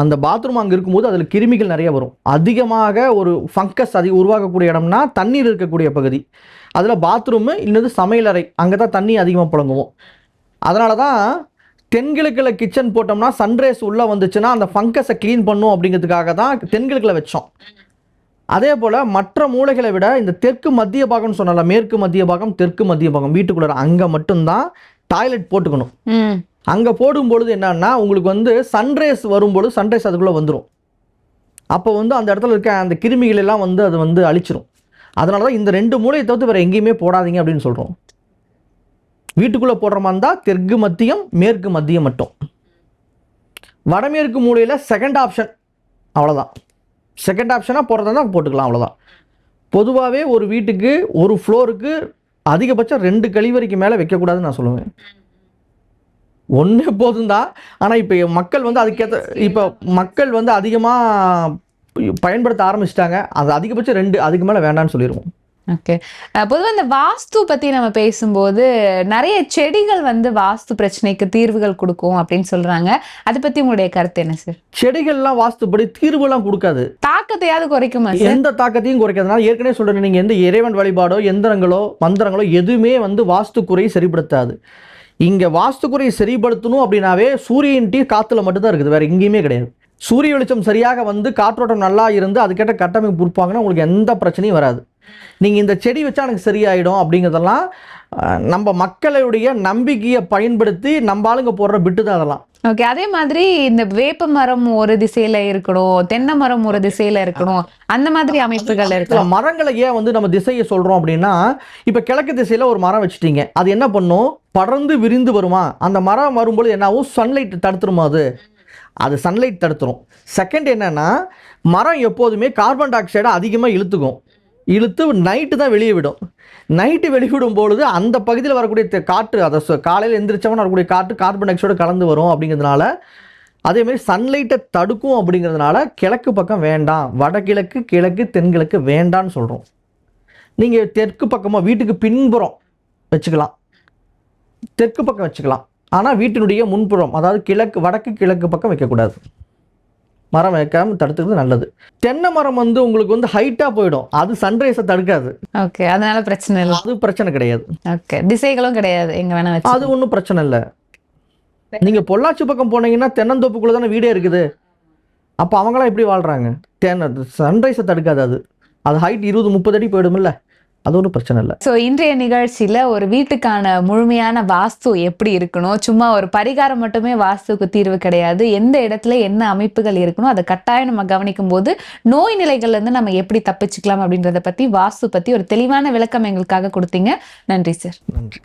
அந்த பாத்ரூம் அங்கே இருக்கும்போது அதில் கிருமிகள் நிறைய வரும். அதிகமாக ஒரு ஃபங்கஸ் அதிக உருவாக்கக்கூடிய இடம்னா தண்ணீர் இருக்கக்கூடிய பகுதி. அதில் பாத்ரூமு இன்னது சமையலறை அங்கே தான் தண்ணி அதிகமாக புழங்குவோம். அதனால தான் தென்கிழக்கில் கிச்சன் போட்டோம்னா சன்ரைஸ் உள்ளே வந்துச்சுன்னா அந்த ஃபங்கஸை க்ளீன் பண்ணும் அப்படிங்கிறதுக்காக தான் தென்கிழக்கில் வச்சோம். அதே போல் மற்ற மூலைகளை விட இந்த தெற்கு மத்திய பாகம்னு சொன்னல மேற்கு மத்திய பாகம் தெற்கு மத்திய பாகம் வீட்டுக்குள்ளே அங்கே மட்டும்தான் டாய்லெட் போட்டுக்கணும். அங்கே போடும்பொழுது என்னன்னா உங்களுக்கு வந்து சன்ரைஸ் வரும்பொழுது சன்ரைஸ் அதுக்குள்ளே வந்துடும் அப்போ வந்து அந்த இடத்துல இருக்க அந்த கிருமிகள் எல்லாம் வந்து அது வந்து அழிச்சிரும். அதனால தான் இந்த ரெண்டு மூலையை தவிர்த்து வேறு எங்கேயுமே போடாதீங்க அப்படின்னு சொல்கிறோம் வீட்டுக்குள்ளே போடுற மாதிரி இருந்தால் தெற்கு மத்தியம் மேற்கு மத்தியம் மட்டும். வடமேற்கு மூலையில் செகண்ட் ஆப்ஷன் அவ்வளோதான் செகண்ட் ஆப்ஷனாக போடுறதா தான் போட்டுக்கலாம் அவ்வளோதான் பொதுவாகவே ஒரு வீட்டுக்கு ஒரு ஃப்ளோருக்கு அதிகபட்சம் ரெண்டு கழிவறைக்கு மேலே வைக்கக்கூடாதுன்னு நான் சொல்லுவேன். ஒன்று போதும் தான் ஆனால் இப்போ மக்கள் வந்து அதுக்கேற்ற இப்போ மக்கள் வந்து அதிகமாக பயன்படுத்த ஆரம்பிச்சிட்டாங்க. அது அதிகபட்சம் ரெண்டு அதுக்கு மேலே வேண்டாம்னு சொல்லிடுவோம் ஓகே. பொதுவாக இந்த வாஸ்து பத்தி நம்ம பேசும்போது நிறைய செடிகள் வந்து வாஸ்து பிரச்சனைக்கு தீர்வுகள் கொடுக்கும் அப்படின்னு சொல்றாங்க. அதை பத்தி உங்களுடைய கருத்து என்ன சார் செடிகள்லாம் வாஸ்துப்படி தீர்வுலாம் கொடுக்காது. தாக்கத்தையாவது குறைக்குமா எந்த தாக்கத்தையும் குறைக்காதுனால ஏற்கனவே சொல்கிறேன் நீங்கள் எந்த இறைவன் வழிபாடோ எந்திரங்களோ மந்திரங்களோ எதுவுமே வந்து வாஸ்து குறையை சரிப்படுத்தாது. இங்கே வாஸ்து குறையை சரிப்படுத்தணும் அப்படின்னாவே சூரியன் டீ காற்றுல மட்டும்தான் இருக்குது வேறு எங்கேயுமே கிடையாது. சூரிய வெளிச்சம் சரியாக வந்து காற்றோட்டம் நல்லா இருந்து அதுக்கேட்ட கட்டமைப்பு கொடுப்பாங்கன்னா உங்களுக்கு எந்த பிரச்சனையும் வராது. நீங்கள் இந்த செடி வச்சா எனக்கு சரியாயிடும் அப்படிங்கிறதெல்லாம் நம்ம மக்களுடைய நம்பிக்கையை பயன்படுத்தி நம்ம ஆளுங்க போடுற பிட்டு தான் அதெல்லாம். ஓகே அதே மாதிரி இந்த வேப்ப மரம் ஒரு திசையில இருக்கணும் தென்னை மரம் ஒரு திசையில இருக்கணும் அந்த மாதிரி அமைப்புகள் இருக்கு? மரங்களை ஏன் வந்து நம்ம திசையை சொல்கிறோம் அப்படின்னா இப்போ கிழக்கு திசையில் ஒரு மரம் வச்சுட்டீங்க. அது என்ன பண்ணும்? படர்ந்து விரிந்து வருமா? அந்த மரம் வரும்பொழுது என்ன ஆகும் சன்லைட் தடுத்துருமா அது? அது சன்லைட் தடுத்துரும். செகண்ட் என்னன்னா மரம் எப்போதுமே கார்பன் டை ஆக்சைடை அதிகமாக இழுத்துக்கும். இழுத்து நைட்டு தான் வெளியே விடும். நைட்டு வெளிவிடும் பொழுது அந்த பகுதியில் வரக்கூடிய காற்று அதை காலையில் எந்திரிச்சவன் வரக்கூடிய காற்று கார்பன் டை ஆக்சைடு கலந்து வரும் அப்படிங்கிறதுனால அதேமாதிரி சன்லைட்டை தடுக்கும் அப்படிங்கிறதுனால கிழக்கு பக்கம் வேண்டாம் வடகிழக்கு கிழக்கு தென்கிழக்கு வேண்டான்னு சொல்கிறோம் நீங்கள் தெற்கு பக்கமாக வீட்டுக்கு பின்புறம் வச்சுக்கலாம். தெற்கு பக்கம் வச்சுக்கலாம். ஆனால் வீட்டினுடைய முன்புறம் அதாவது கிழக்கு வடக்கு கிழக்கு பக்கம் வைக்கக்கூடாது. மரம் வைக்காம தடுத்துக்கிறது நல்லது. தென்னை மரம் வந்து உங்களுக்கு வந்து ஹைட்டாக போயிடும். அது சன்ரைஸை தடுக்காது. ஓகே அதனால பிரச்சனை இல்லை. அது பிரச்சனை கிடையாது. ஓகே திசைகளும் கிடையாது எங்க வேணா வச்சு. அது ஒன்றும் பிரச்சனை இல்லை. நீங்கள் பொள்ளாச்சி பக்கம் போனீங்கன்னா தென்னந்தோப்புக்குள்ளே தானே வீடே இருக்குது. அப்போ அவங்களாம் எப்படி வாழ்கிறாங்க தென்னை சன்ரைஸை தடுக்காது அது. அது ஹைட் இருபது முப்பது அடி போயிடும்ல. அது ஒன்றும் பிரச்சனை இல்லை. ஸோ இன்றைய நிகழ்ச்சியில ஒரு வீட்டுக்கான முழுமையான வாஸ்து எப்படி இருக்கணும்? சும்மா ஒரு பரிகாரம் மட்டுமே வாஸ்துக்கு தீர்வு கிடையாது. எந்த இடத்துல என்ன அமைப்புகள் இருக்கணும்? அதை கட்டாயம் நம்ம கவனிக்கும் போது நோய் நிலைகள்ல இருந்து நம்ம எப்படி தப்பிச்சுக்கலாம் அப்படின்றத பத்தி வாஸ்து பத்தி ஒரு தெளிவான விளக்கம் எங்களுக்காக கொடுத்தீங்க. நன்றி சார். நன்றி.